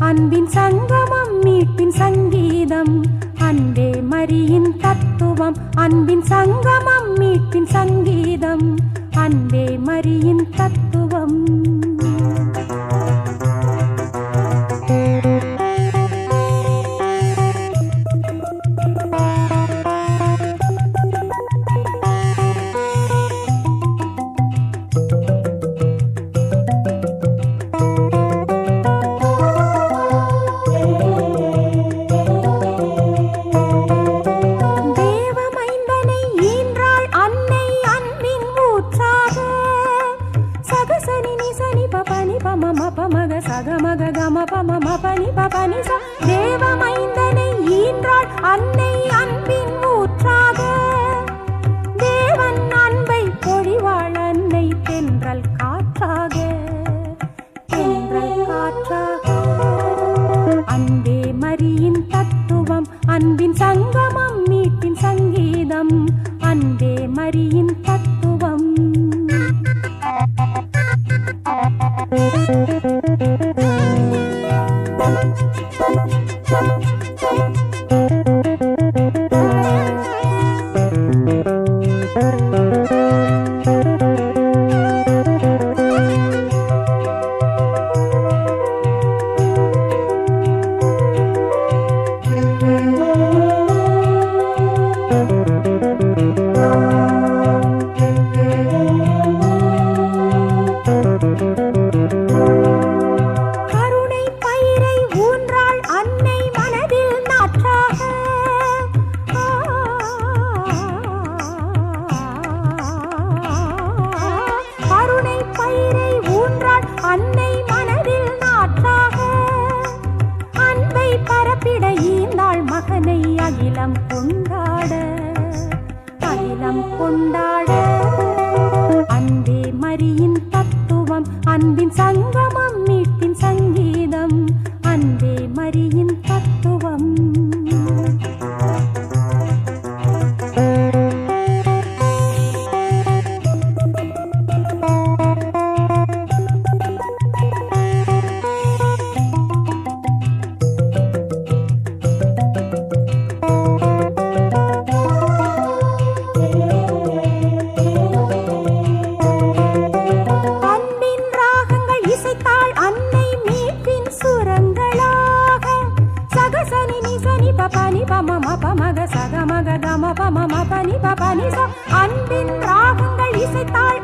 அன்பின் சங்கமம் மீட்பின் சங்கீதம். அன்பே மரியின் தத்துவம் அன்பின் சங்கமம் மீட்பின் சங்கீதம். அன்பே மரியின் தத்துவம். பபனி பம பமக சகமக கம பம பனி பபனி ச தேவமைந்தனை ஈன்றாள் அன்னை அன்பின் ஊற்றாக தேவன் அன்பை பொழிவாள் அன்னை தென்றல் காற்றாக. தென்றல் காற்றாக. அன்பே மரியின் தத்துவம் அன்பின் சங்கமம் மீட்டின் சங்கீதம். அன்பே மரியின் கொண்டாட. அன்பே மரியின் தத்துவம் அன்பின் சங்கமம் மீட்பின் சங்கீதம். அன்பே மரியின் இசைத்தாள் அன்னை மீட்பின் சுரங்களாக. சகசனி நிசனி பபனி பம பமக சகமக கம பம பனி பபனி ச. அன்பின் ராகங்கள் இசைத்தாள்